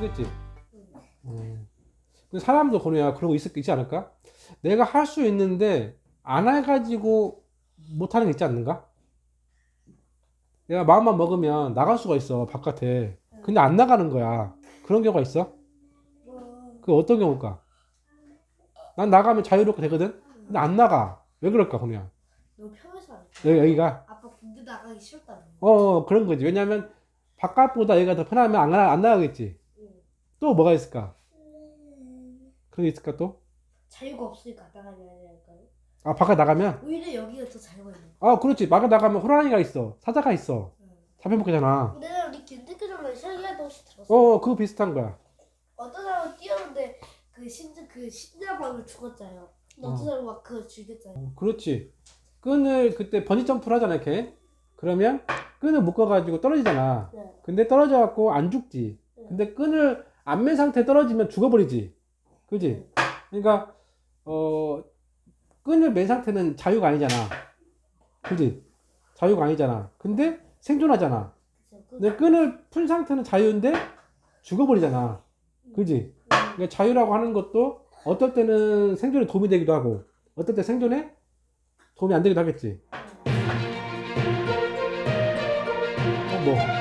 그겠지? 음. 근데 사람도 그래야 그러고 있을 있지 않을까? 내가 할 수 있는데 안 해가지고 못하는 게 있지 않는가? 내가 마음만 먹으면 나갈 수가 있어 바깥에 근데 안 나가는 거야 그런 경우가 있어? 그 어떤 경우일까? 난 나가면 자유롭게 되거든? 근데 안 나가 왜 그럴까 그냥 너무 편해서 안 돼. 여기, 여기가 아빠 군대 나가기 싫다는 거. 어, 어 그런 거지 왜냐면 바깥보다 여기가 더 편하면 안, 나- 안 나가겠지 응. 또 뭐가 있을까? 그런 게 있을까 또? 자유가 없으니까 않을까요? 아 바깥 나가면? 오히려 여기가 더 자유가 있는 아 그렇지 바깥 나가면 호랑이가 있어 사자가 있어 거. 잡혀먹겠잖아 근데 우리 군대교장을 실기하도 혹시 들었어? 어 그거 비슷한 거야 어떤 사람은 뛰었는데 그 신자 그 신자방을 죽었잖아요. 어떤 어. 사람은 막 그거 죽였잖아요. 그렇지 끈을 그때 번지 점프를 하잖아 이렇게 그러면 끈을 묶어가지고 떨어지잖아 네. 근데 떨어져갖고 안 죽지 근데 끈을 안맨 상태에 떨어지면 죽어버리지. 그지? 그러니까 어 끈을 맨 상태는 자유가 아니잖아. 그지? 자유가 아니잖아. 근데 생존하잖아. 근데 끈을 푼 상태는 자유인데 죽어버리잖아. 그지? 그러니까 자유라고 하는 것도 어떨 때는 생존에 도움이 되기도 하고 어떨 때 생존에 도움이 안 되기도 하겠지. 어, 뭐